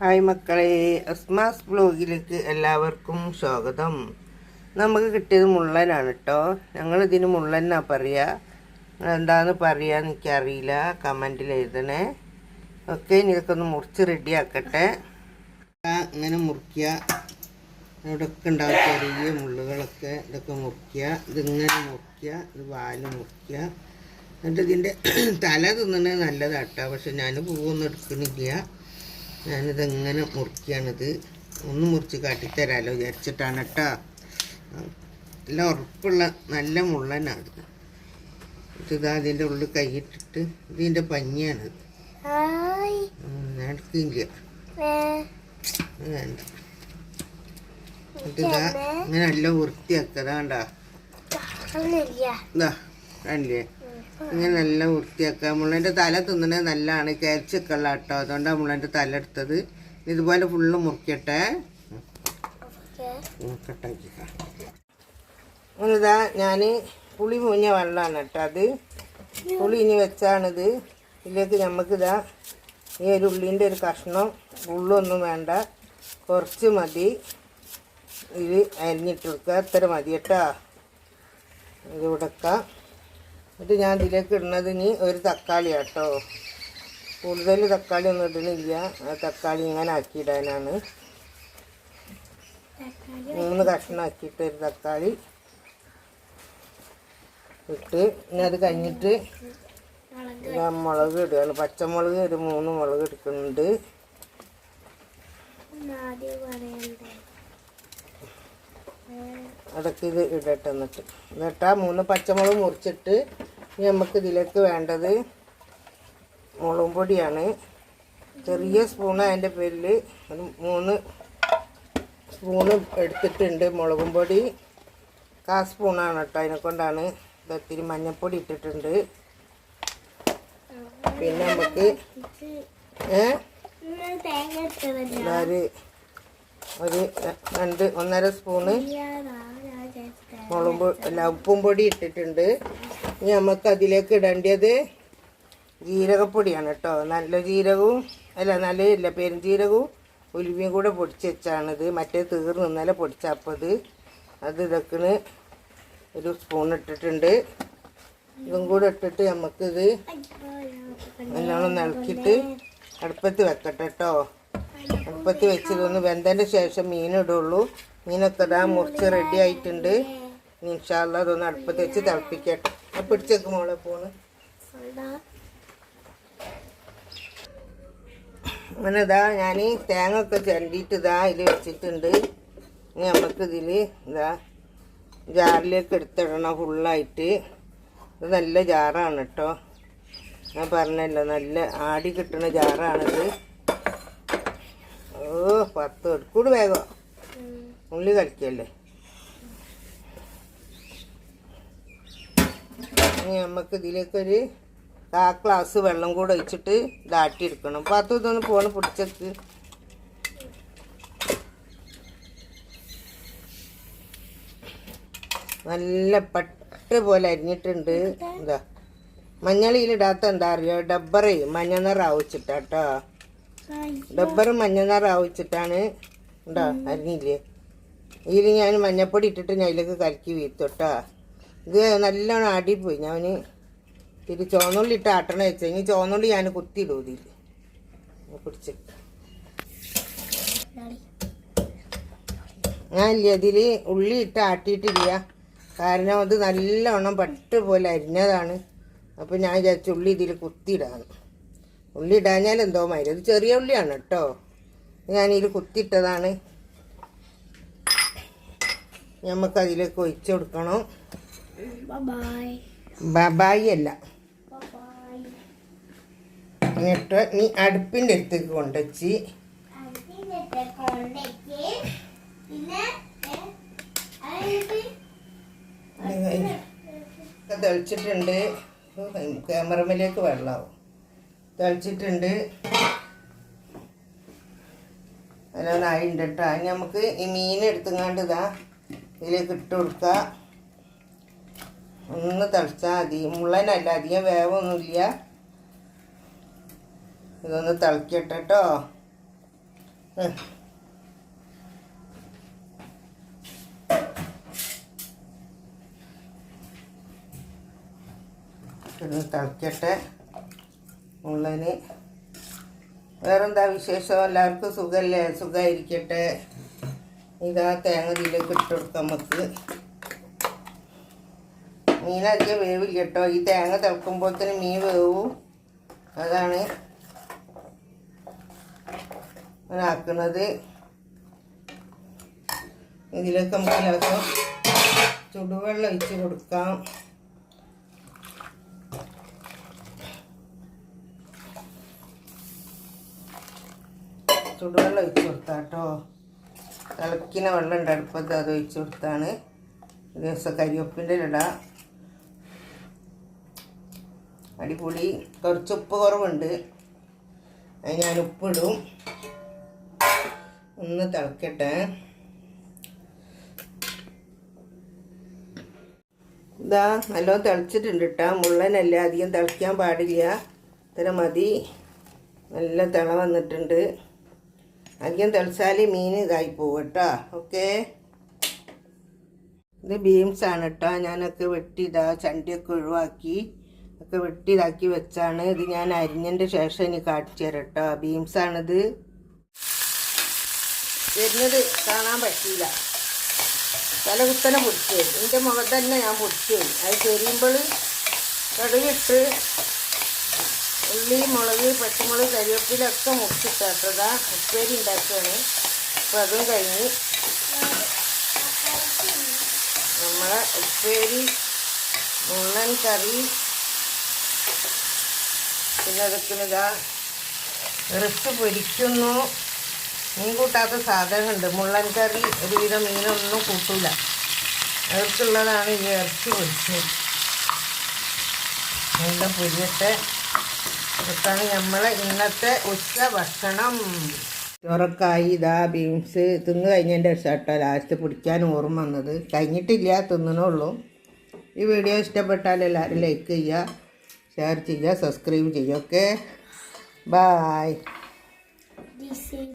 Hi മക്കളെ അസ്മാസ് ബ്ലോഗിലേക്ക് എല്ലാവർക്കും സ്വാഗതം. നമുക്ക് കിട്ടിയത് മുള്ളനാണ് കേട്ടോ ഞങ്ങൾ ഇതിന് മുള്ളനാ പറയുക എന്താന്ന് പറയുക എനിക്കറിയില്ല. കമന്റിൽ എഴുതണേ. ഓക്കെ ഇതൊക്കെ ഒന്ന് മുറിച്ച് റെഡിയാക്കട്ടെ ഇങ്ങനെ മുറിക്കുക ഇവിടെയൊക്കെ ഉണ്ടാവും ചെറിയ മുള്ളുകളൊക്കെ. ഇതൊക്കെ മുറിക്കുക ഇതിങ്ങനെ മുറിക്കുക ഇത് വാൽ മുറിക്കുക എന്നിട്ട് ഇതിന്റെ തല തിന്നണത് നല്ലതാട്ടോ പക്ഷെ ഞാൻ പൂവൊന്നും എടുക്കണില്ല. ഞാനിതെങ്ങനെ മുറിക്കുകയാണിത് ഒന്ന് മുറിച്ച് കാട്ടിത്തരാമല്ലോ വിചാരിച്ചിട്ടാണ് കേട്ടോ. നല്ല ഉറപ്പുള്ള നല്ല മുള്ളനാണ്. ഇതാ അതിന്റെ ഉള്ളിൽ കൈയിട്ടിട്ട് ഇതിന്റെ പഞ്ഞിയാണ്. നടക്കില്ല വേണ്ട. ഇതാ ഇങ്ങനെ നല്ല വൃത്തിയാക്കതാണ്ടാ. ഇതാ കണ്ടില്ലേ? ഇങ്ങനെ നല്ല വൃത്തിയാക്കുക. മുള്ളന്റെ തല തിന്നണത് നല്ലതാണ്. കയച്ചൊക്കെ ഉള്ള കേട്ടോ. അതുകൊണ്ടാണ് മുള്ളന്റെ തല എടുത്തത്. ഇതുപോലെ ഫുള്ള് മുറിക്കട്ടെ കട്ടാക്കിക്കാം ഇതാ ഞാൻ പുളി മുഞ്ഞ വെള്ളമാണ് കേട്ടോ അത്. പുളി ഇനി വെച്ചാണിത്. ഇതിലേക്ക് നമുക്കിതാ ഈ ഒരു ഉള്ളിന്റെ ഒരു കഷ്ണം ഉള്ളൊന്നും വേണ്ട. കുറച്ച് മതി. ഇത് അരിഞ്ഞിട്ട് കൊടുക്കുക അത്ര മതി കേട്ടോ. ഇത് കൊടുക്കാം എന്നിട്ട് ഞാൻ ഇതിലേക്ക് ഇടുന്നത് ഇനി ഒരു തക്കാളി കേട്ടോ കൂടുതൽ തക്കാളി ഒന്നും ഇടണില്ല തക്കാളി ഇങ്ങനെ ആക്കിയിടാനാണ്. മൂന്ന് കഷ്ണമാക്കിയിട്ട് ഒരു തക്കാളി ഇട്ട് ഇനി അത് കഴിഞ്ഞിട്ട് മുളക് ഇടുകയാണ്. പച്ചമുളക് ഒരു മൂന്ന് മുളക് എടുക്കുന്നുണ്ട്. അതൊക്കെ ഇത് ഇടട്ടെ എന്നിട്ട്. എന്നിട്ട് ആ മൂന്ന് പച്ചമുളക് മുറിച്ചിട്ട് ഇനി നമുക്ക് ഇതിലേക്ക് വേണ്ടത് മുളകും പൊടിയാണ്. ചെറിയ സ്പൂണ് അതിന്റെ പേരിൽ മൂന്ന് സ്പൂണ് എടുത്തിട്ടുണ്ട് മുളകും പൊടി. കാ സ്പൂണാണ് കേട്ടോ അതിനെ കൊണ്ടാണ് ഇതൊത്തിരി മഞ്ഞൾപ്പൊടി ഇട്ടിട്ടുണ്ട്. പിന്നെ നമുക്ക് ഒരു ഒരു രണ്ട് ഒന്നര സ്പൂണ് മുളകും പൊ- അല്ല ഉപ്പും പൊടി ഇട്ടിട്ടുണ്ട്. ഇനി നമുക്ക് അതിലേക്ക് ഇടേണ്ടത് ജീരകപ്പൊടിയാണ് കേട്ടോ. നല്ല ജീരകവും അല്ല നല്ല ഇല്ല പെരുംജീരകവും ഉലുവയും കൂടെ പൊടിച്ച് വെച്ചാണിത്. മറ്റേ തീർന്ന് ഇന്നലെ പൊടിച്ചപ്പത് അത്. ഇതൊക്കെ ഒരു സ്പൂൺ ഇട്ടിട്ടുണ്ട്. ഇതും കൂടെ ഇട്ടിട്ട് നമുക്കിത് നല്ലോണം നിളക്കിയിട്ട് അടുപ്പത്ത് വെക്കട്ടെ കേട്ടോ. അടുപ്പത്ത് വെച്ചിട്ടൊന്ന് വെന്തതിന്റെ ശേഷം മീനിടുള്ളൂ മീനൊക്കെ ഇതാ മുറിച്ച് റെഡി ആയിട്ടുണ്ട്. ഇൻഷാല്ല അതൊന്ന് അടുപ്പത്ത് വെച്ച് തിളപ്പിക്കട്ടെ. പിടിച്ചേക്ക് മോളെ പോണ്. അങ്ങനെ ഇതാ ഞാൻ തേങ്ങ ഒക്കെ ചിരണ്ടിയിട്ട് ഇതാ ഇതിൽ വെച്ചിട്ടുണ്ട്. ഇനി നമുക്ക് ഇതിൽ ഇതാ ജാറിലേക്ക് എടുത്തിടണം ഫുള്ളായിട്ട്. ഇത് നല്ല ജാറാണ് കേട്ടോ ഞാൻ പറഞ്ഞല്ലോ നല്ല ആടി കിട്ടുന്ന ജാറാണിത്. ഓ പത്ത് എടുക്കൂട് വേഗം. ഉള്ളി കളിക്കല്ലേ ഇനി നമുക്ക് ഇതിലേക്കൊരു കാ ഗ്ലാസ് വെള്ളം കൂടെ ഒഴിച്ചിട്ട് ഇതാട്ടിയെടുക്കണം. അത് ഇതൊന്ന് പോണ് പിടിച്ചെടുത്ത് നല്ല പട്ട് പോലെ അരിഞ്ഞിട്ടുണ്ട്. എന്താ മഞ്ഞളിയിലിടാത്ത എന്താ അറിയോ? ഡബ്ബറ് മഞ്ഞ നിറാവിച്ചിട്ടാട്ടോ ഡബ്ബർ മഞ്ഞ നിറാവിച്ചിട്ടാണ് ഉണ്ടോ അരിഞ്ഞില്ലേ. ഇതിൽ ഞാൻ മഞ്ഞപ്പൊടി ഇട്ടിട്ട് ഞാൻ അതിലേക്ക് കലക്കി വീത്തോട്ടാ ഇത് നല്ലോണം പോയി ഞാൻ ഇത് ചുവന്നുള്ളി ഇട്ട് ആട്ടണ വെച്ച. ഇനി ചുവന്നുള്ളി ഞാൻ കുത്തിയിടും ഇതിൽ പിടിച്ചിട്ട്. ഞാൻ ഇല്ല ഇതിൽ ഉള്ളി ഇട്ട് ആട്ടിയിട്ടില്ല. കാരണം അത് നല്ലോണം പട്ട് പോലെ അരിഞ്ഞതാണ്. അപ്പോൾ ഞാൻ വിചാരിച്ചു ഉള്ളി ഇതിൽ കുത്തിയിടാണ് ഉള്ളി ഇടാഞ്ഞാൽ എന്തോ മാതിരി. അത് ചെറിയ ഉള്ളിയാണ് കേട്ടോ. ഞാനിതിൽ കുത്തിയിട്ടതാണ്. നമുക്കതിലേക്ക് ഒഴിച്ചു കൊടുക്കണം. ബബായി അല്ല. എന്നിട്ട് നീ അടുപ്പിന്റെ അടുത്തേക്ക് കൊണ്ടുവച്ച്. തെളിച്ചിട്ടുണ്ട്. ക്യാമറമേലേക്ക് വെള്ളമാവും. തെളിച്ചിട്ടുണ്ട്. അതിനൊന്നായിണ്ട് കേട്ടോ. നമുക്ക് ഈ മീൻ എടുത്തുങ്ങാണ്ട് ഇതാ ഇതിലേക്ക് ഇട്ട് കൊടുക്കുക ഒന്ന് തിളച്ചാൽ മതി. മുള്ളനല്ല അധികം വേവൊന്നുമില്ല. ഇതൊന്ന് തിളക്കിട്ടോ ഇതൊന്ന് തിളക്കട്ടെ മുള്ളന്. വേറെന്താ വിശേഷം? എല്ലാവർക്കും സുഖമല്ലേ സുഖമായിരിക്കട്ടെ ഇതാ തേങ്ങ ഇതിലേക്ക് ഇട്ട് നമുക്ക്. മീനധികം വേവില്ല കേട്ടോ. ഈ തേങ്ങ തിളക്കുമ്പോഴത്തേന് മീൻ വേവും. അതാണ് ആക്കുന്നത്. ഇതിലേക്ക് നമുക്ക് ലേശം ചുടുവെള്ളം ഒഴിച്ച് കൊടുക്കാം. ചുടുവെള്ളം ഒഴിച്ച് കൊടുത്താൽ കേട്ടോ തിളക്കിന വെള്ളം ഉണ്ട് അടുപ്പത്ത് അത് ഒഴിച്ച് കൊടുത്താണ്. ദിവസം കരിവേപ്പിന്റെ ഇട. അടിപൊളി. കുറച്ച് ഉപ്പ് കുറവുണ്ട്. അത് ഞാൻ ഉപ്പിടും. ഒന്ന് തിളക്കട്ടെ. ഇതാ നല്ലോണം തിളച്ചിട്ടുണ്ട് കേട്ടോ മുള്ളനല്ല അധികം തിളയ്ക്കാൻ പാടില്ല. ഇത്ര മതി. നല്ല തിള വന്നിട്ടുണ്ട്. അധികം തിളച്ചാൽ മീൻ ഇതായി പോകും കേട്ടോ ഓക്കെ? ഇത് ബീൻസാണ് കേട്ടോ ഞാനൊക്കെ വെട്ടി ചണ്ടിയൊക്കെ ഒഴിവാക്കി. ഒക്കെ വെട്ടി ഇതാക്കി വെച്ചാണ്. ഇത് ഞാൻ അരിഞ്ഞതിന്റെ ശേഷം ഇനി കാട്ടിച്ചു തരാം കേട്ടോ. ബീൻസാണിത് വരുന്നത് കാണാൻ പറ്റിയില്ല തല കുത്തനെ പൊടിച്ചു എന്റെ മുഖം തന്നെ ഞാൻ പൊടിച്ചു അത് ചെറിയുമ്പോൾ കടുകിട്ട് ഉള്ളി മുളക് പച്ചമുളക് കരിവേപ്പിലൊക്കെ മുറിച്ചിട്ടാട്ടതാ ഉപ്പേരി ഉണ്ടാക്കുകയാണ് അപ്പോൾ അതും കഴിഞ്ഞ് നമ്മളെ ഉപ്പേരി മുള്ളൻ കറി പിന്നെ അതൊക്കെ ഇതാ പൊരിക്കുന്നു. മീൻ കൂട്ടാത്ത സാധനമുണ്ട്. മുള്ളൻ കറി ഒരുവിധം മീനൊന്നും കൂട്ടില്ല ഇറച്ചുള്ളതാണ് ഈ ഇറച്ചി പൊരിച്ചത്. നല്ല പൊരിയട്ടെ. ഇതാണ് നമ്മൾ ഇന്നത്തെ ഉച്ച ഭക്ഷണം. ചോറക്കായി ഇതാ ബീൻസ്. തിന്ന് കഴിഞ്ഞതിന്റെ ശേഷം കേട്ടോ ലാസ്റ്റ് പിടിക്കാൻ ഓർമ്മ വന്നത്. കഴിഞ്ഞിട്ടില്ല തിന്നണുള്ളൂ ഈ വീഡിയോ ഇഷ്ടപ്പെട്ടാൽ എല്ലാവരും ലൈക്ക് ചെയ്യുക. ഷെയർ ചെയ്യുക സബ്സ്ക്രൈബ് ചെയ്യുക ഓക്കെ ബായ്